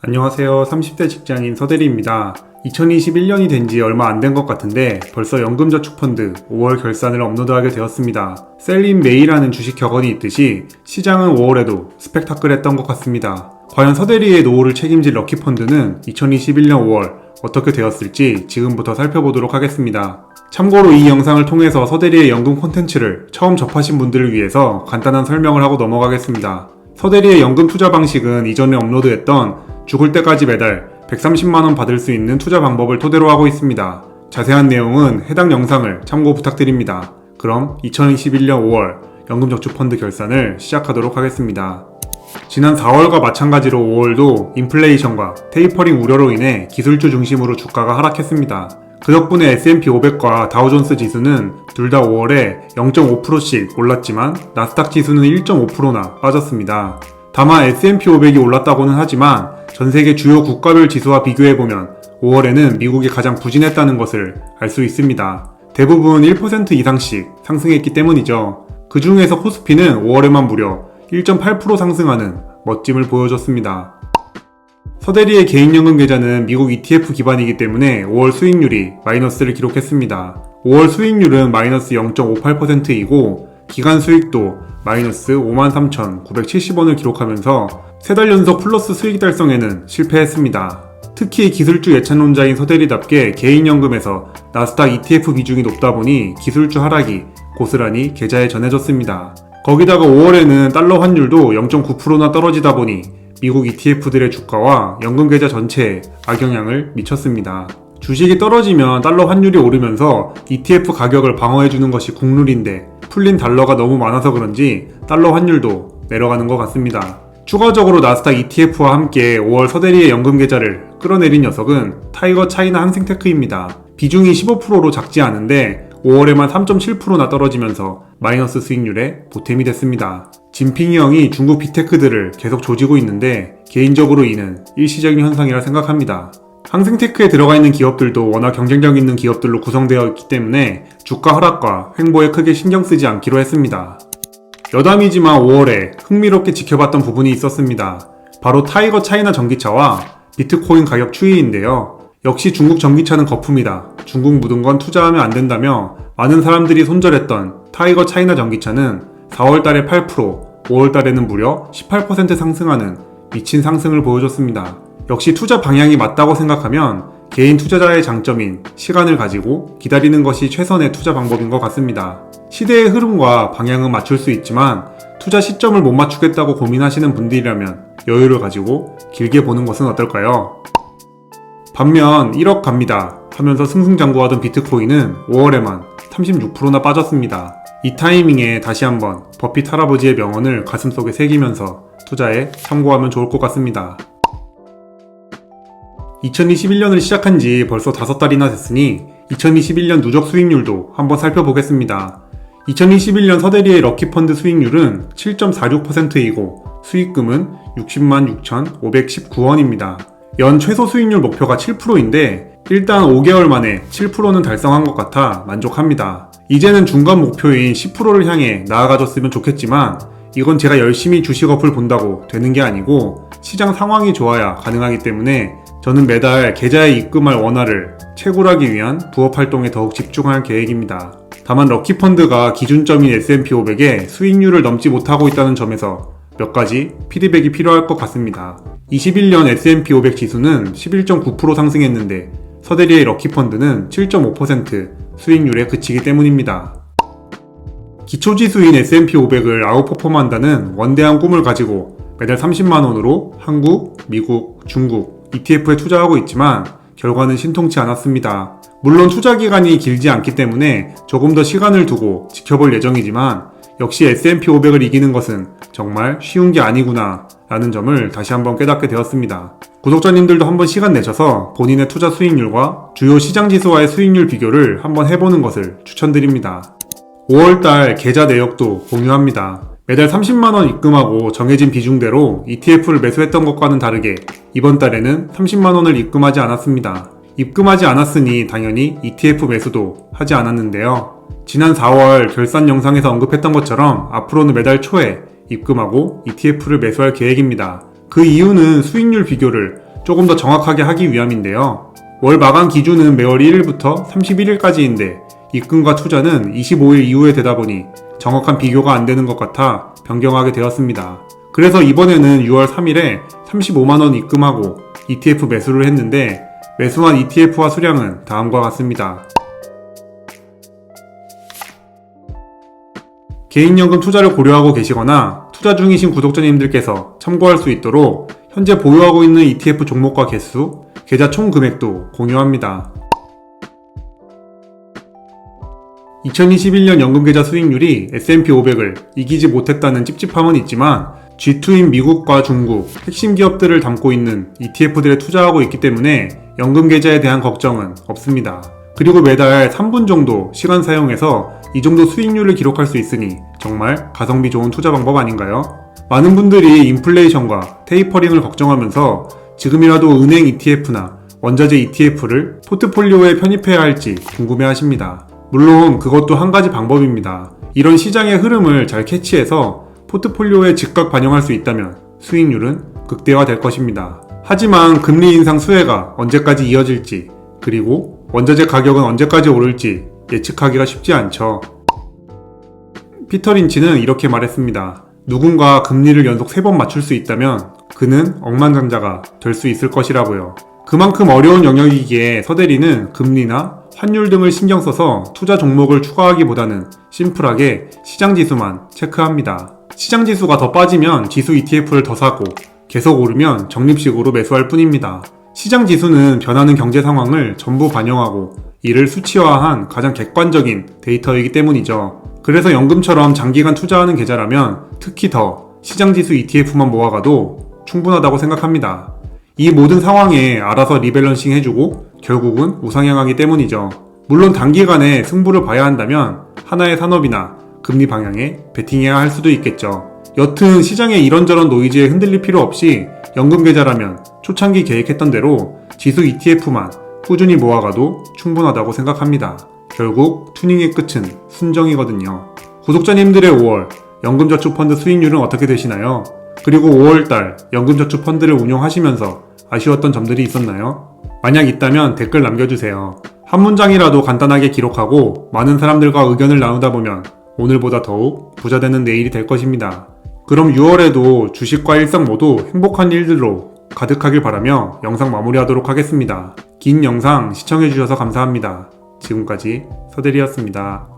안녕하세요. 30대 직장인 서대리입니다. 2021년이 된 지 얼마 안 된 것 같은데 벌써 연금저축펀드 5월 결산을 업로드하게 되었습니다. 셀린 메이라는 주식 격언이 있듯이 시장은 5월에도 스펙타클했던 것 같습니다. 과연 서대리의 노후를 책임질 럭키펀드는 2021년 5월 어떻게 되었을지 지금부터 살펴보도록 하겠습니다. 참고로 이 영상을 통해서 서대리의 연금 콘텐츠를 처음 접하신 분들을 위해서 간단한 설명을 하고 넘어가겠습니다. 서대리의 연금 투자 방식은 이전에 업로드했던 죽을 때까지 매달 130만원 받을 수 있는 투자 방법을 토대로 하고 있습니다. 자세한 내용은 해당 영상을 참고 부탁드립니다. 그럼 2021년 5월 연금저축펀드 결산을 시작하도록 하겠습니다. 지난 4월과 마찬가지로 5월도 인플레이션과 테이퍼링 우려로 인해 기술주 중심으로 주가가 하락했습니다. 그 덕분에 S&P 500과 다우존스 지수는 둘 다 5월에 0.5%씩 올랐지만 나스닥 지수는 1.5%나 빠졌습니다. 다만 S&P 500이 올랐다고는 하지만 전 세계 주요 국가별 지수와 비교해보면 5월에는 미국이 가장 부진했다는 것을 알 수 있습니다. 대부분 1% 이상씩 상승했기 때문이죠. 그 중에서 코스피는 5월에만 무려 1.8% 상승하는 멋짐을 보여줬습니다. 서대리의 개인연금 계좌는 미국 ETF 기반이기 때문에 5월 수익률이 마이너스를 기록했습니다. 5월 수익률은 마이너스 0.58%이고 기간 수익도 마이너스 53,970원을 기록하면서 세 달 연속 플러스 수익 달성에는 실패했습니다. 특히 기술주 예찬론자인 서대리답게 개인연금에서 나스닥 ETF 비중이 높다 보니 기술주 하락이 고스란히 계좌에 전해졌습니다. 거기다가 5월에는 달러 환율도 0.9%나 떨어지다 보니 미국 ETF들의 주가와 연금 계좌 전체에 악영향을 미쳤습니다. 주식이 떨어지면 달러 환율이 오르면서 ETF 가격을 방어해주는 것이 국룰인데 풀린 달러가 너무 많아서 그런지 달러 환율도 내려가는 것 같습니다. 추가적으로 나스닥 ETF와 함께 5월 서대리의 연금 계좌를 끌어내린 녀석은 타이거 차이나 항생테크입니다. 비중이 15%로 작지 않은데 5월에만 3.7%나 떨어지면서 마이너스 수익률에 보탬이 됐습니다. 진핑이 형이 중국 비테크들을 계속 조지고 있는데 개인적으로 이는 일시적인 현상이라 생각합니다. 항생테크에 들어가 있는 기업들도 워낙 경쟁력 있는 기업들로 구성되어 있기 때문에 주가 하락과 횡보에 크게 신경 쓰지 않기로 했습니다. 여담이지만 5월에 흥미롭게 지켜봤던 부분이 있었습니다. 바로 타이거 차이나 전기차와 비트코인 가격 추이인데요. 역시 중국 전기차는 거품이다. 중국 묻은 건 투자하면 안 된다며 많은 사람들이 손절했던 타이거 차이나 전기차는 4월 달에 8%, 5월 달에는 무려 18% 상승하는 미친 상승을 보여줬습니다. 역시 투자 방향이 맞다고 생각하면 개인 투자자의 장점인 시간을 가지고 기다리는 것이 최선의 투자 방법인 것 같습니다. 시대의 흐름과 방향은 맞출 수 있지만 투자 시점을 못 맞추겠다고 고민하시는 분들이라면 여유를 가지고 길게 보는 것은 어떨까요? 반면 1억 갑니다 하면서 승승장구하던 비트코인은 5월에만 36%나 빠졌습니다. 이 타이밍에 다시 한번 버핏 할아버지의 명언을 가슴속에 새기면서 투자에 참고하면 좋을 것 같습니다. 2021년을 시작한 지 벌써 5달이나 됐으니 2021년 누적 수익률도 한번 살펴보겠습니다. 2021년 서대리의 럭키펀드 수익률은 7.46%이고 수익금은 60만 6,519원입니다. 연 최소 수익률 목표가 7%인데 일단 5개월 만에 7%는 달성한 것 같아 만족합니다. 이제는 중간 목표인 10%를 향해 나아가줬으면 좋겠지만 이건 제가 열심히 주식 어플 본다고 되는 게 아니고 시장 상황이 좋아야 가능하기 때문에 저는 매달 계좌에 입금할 원화를 채굴하기 위한 부업 활동에 더욱 집중할 계획입니다. 다만 럭키펀드가 기준점인 S&P 500에 수익률을 넘지 못하고 있다는 점에서 몇 가지 피드백이 필요할 것 같습니다. 21년 S&P 500 지수는 11.9% 상승했는데 서대리의 럭키펀드는 7.5% 수익률에 그치기 때문입니다. 기초지수인 S&P 500을 아웃퍼폼한다는 원대한 꿈을 가지고 매달 30만원으로 한국, 미국, 중국, ETF에 투자하고 있지만 결과는 신통치 않았습니다. 물론 투자 기간이 길지 않기 때문에 조금 더 시간을 두고 지켜볼 예정이지만 역시 S&P 500을 이기는 것은 정말 쉬운 게 아니구나 라는 점을 다시 한번 깨닫게 되었습니다. 구독자님들도 한번 시간 내셔서 본인의 투자 수익률과 주요 시장 지수와의 수익률 비교를 한번 해보는 것을 추천드립니다. 5월달 계좌 내역도 공유합니다. 매달 30만원 입금하고 정해진 비중대로 ETF를 매수했던 것과는 다르게 이번 달에는 30만원을 입금하지 않았습니다. 입금하지 않았으니 당연히 ETF 매수도 하지 않았는데요. 지난 4월 결산 영상에서 언급했던 것처럼 앞으로는 매달 초에 입금하고 ETF를 매수할 계획입니다. 그 이유는 수익률 비교를 조금 더 정확하게 하기 위함인데요. 월 마감 기준은 매월 1일부터 31일까지인데 입금과 투자는 25일 이후에 되다 보니 정확한 비교가 안 되는 것 같아 변경하게 되었습니다. 그래서 이번에는 6월 3일에 35만원 입금하고 ETF 매수를 했는데 매수한 ETF와 수량은 다음과 같습니다. 개인연금 투자를 고려하고 계시거나 투자 중이신 구독자님들께서 참고할 수 있도록 현재 보유하고 있는 ETF 종목과 개수, 계좌 총 금액도 공유합니다. 2021년 연금계좌 수익률이 S&P 500을 이기지 못했다는 찝찝함은 있지만 G2인 미국과 중국, 핵심 기업들을 담고 있는 ETF들에 투자하고 있기 때문에 연금계좌에 대한 걱정은 없습니다. 그리고 매달 3분 정도 시간 사용해서 이 정도 수익률을 기록할 수 있으니 정말 가성비 좋은 투자 방법 아닌가요? 많은 분들이 인플레이션과 테이퍼링을 걱정하면서 지금이라도 은행 ETF나 원자재 ETF를 포트폴리오에 편입해야 할지 궁금해 하십니다. 물론 그것도 한 가지 방법입니다. 이런 시장의 흐름을 잘 캐치해서 포트폴리오에 즉각 반영할 수 있다면 수익률은 극대화될 것입니다. 하지만 금리 인상 수혜가 언제까지 이어질지 그리고 원자재 가격은 언제까지 오를지 예측하기가 쉽지 않죠. 피터 린치는 이렇게 말했습니다. 누군가 금리를 연속 3번 맞출 수 있다면 그는 억만장자가 될 수 있을 것이라고요. 그만큼 어려운 영역이기에 서대리는 금리나 환율 등을 신경 써서 투자 종목을 추가하기보다는 심플하게 시장 지수만 체크합니다. 시장 지수가 더 빠지면 지수 ETF를 더 사고 계속 오르면 적립식으로 매수할 뿐입니다. 시장 지수는 변하는 경제 상황을 전부 반영하고 이를 수치화한 가장 객관적인 데이터이기 때문이죠. 그래서 연금처럼 장기간 투자하는 계좌라면 특히 더 시장 지수 ETF만 모아가도 충분하다고 생각합니다. 이 모든 상황에 알아서 리밸런싱 해주고 결국은 우상향하기 때문이죠. 물론 단기간에 승부를 봐야 한다면 하나의 산업이나 금리 방향에 베팅해야 할 수도 있겠죠. 여튼 시장의 이런저런 노이즈에 흔들릴 필요 없이 연금 계좌라면 초창기 계획했던 대로 지수 ETF만 꾸준히 모아가도 충분하다고 생각합니다. 결국 투닝의 끝은 순정이거든요. 구독자님들의 5월 연금저축펀드 수익률은 어떻게 되시나요? 그리고 5월달 연금저축펀드를 운용하시면서 아쉬웠던 점들이 있었나요? 만약 있다면 댓글 남겨주세요. 한 문장이라도 간단하게 기록하고 많은 사람들과 의견을 나누다 보면 오늘보다 더욱 부자 되는 내일이 될 것입니다. 그럼 6월에도 주식과 일상 모두 행복한 일들로 가득하길 바라며 영상 마무리하도록 하겠습니다. 긴 영상 시청해주셔서 감사합니다. 지금까지 서대리였습니다.